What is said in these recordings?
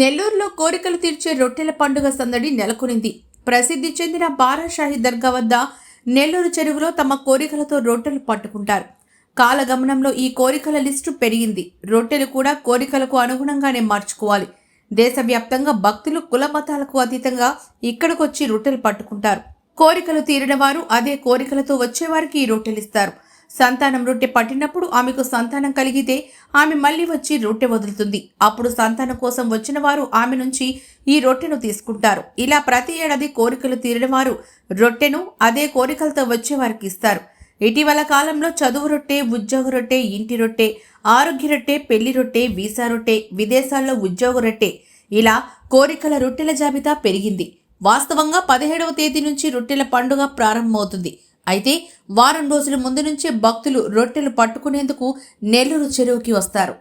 నెల్లూరులో కోరికలు తీర్చే రొట్టెల పండుగ సందడి నెలకొనింది. ప్రసిద్ధి చెందిన బారాషాహి దర్గా వద్ద నెల్లూరు చెరువులో తమ కోరికలతో రొట్టెలు పట్టుకుంటారు. కాలగమనంలో ఈ కోరికల లిస్టు పెరిగింది. రొట్టెలు కూడా కోరికలకు అనుగుణంగానే మార్చుకోవాలి. దేశవ్యాప్తంగా భక్తులు కుల మతాలకు అతీతంగా ఇక్కడికొచ్చి రొట్టెలు పట్టుకుంటారు. కోరికలు తీరిన వారు అదే కోరికలతో వచ్చేవారికి ఈ రొట్టెలిస్తారు. సంతానం రొట్టె పట్టినప్పుడు ఆమెకు సంతానం కలిగితే ఆమె మళ్ళీ వచ్చి రొట్టె వదులుతుంది. అప్పుడు సంతానం కోసం వచ్చిన వారు ఆమె నుంచి ఈ రొట్టెను తీసుకుంటారు. ఇలా ప్రతి ఏడాది కోరికలు తీరిన వారు రొట్టెను అదే కోరికలతో వచ్చే వారికి ఇస్తారు. ఇటీవల కాలంలో చదువు రొట్టె ఉద్యోగ రొట్టె ఇంటి రొట్టె ఆరోగ్య రొట్టె పెళ్ళి రొట్టె వీసా రొట్టె విదేశాల్లో ఉద్యోగ రొట్టె ఇలా కోరికల రొట్టెల జాబితా పెరిగింది. వాస్తవంగా పదిహేడవ తేదీ నుంచి రొట్టెల పండుగ ప్రారంభమవుతుంది. అయితే వారం రోజుల ముందు నుంచే భక్తులు రొట్టెలు పట్టుకునేందుకు నెల్లూరు చెరువుకి వస్తారు.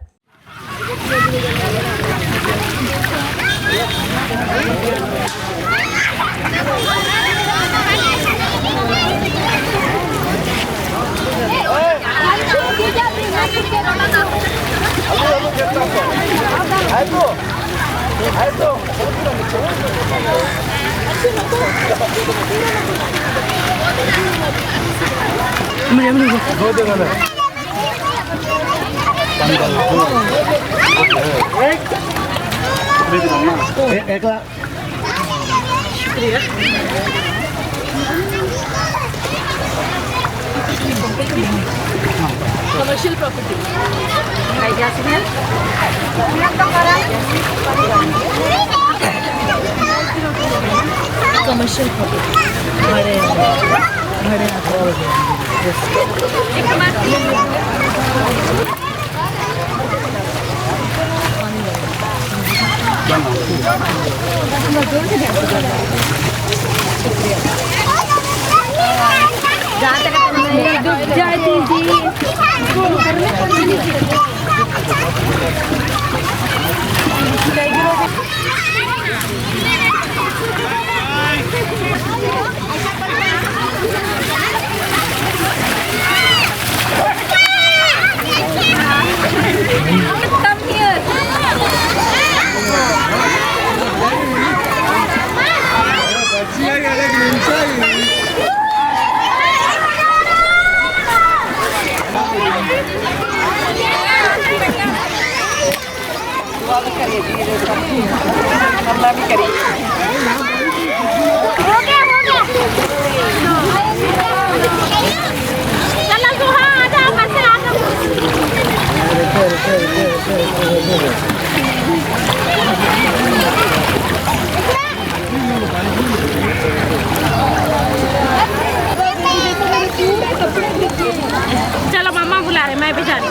एकला commercial property. Commercial property. बड़े बड़े Come तो हाँ, चलो मामा बुला रहे मैं भी जा रही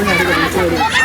你看这个零食有点。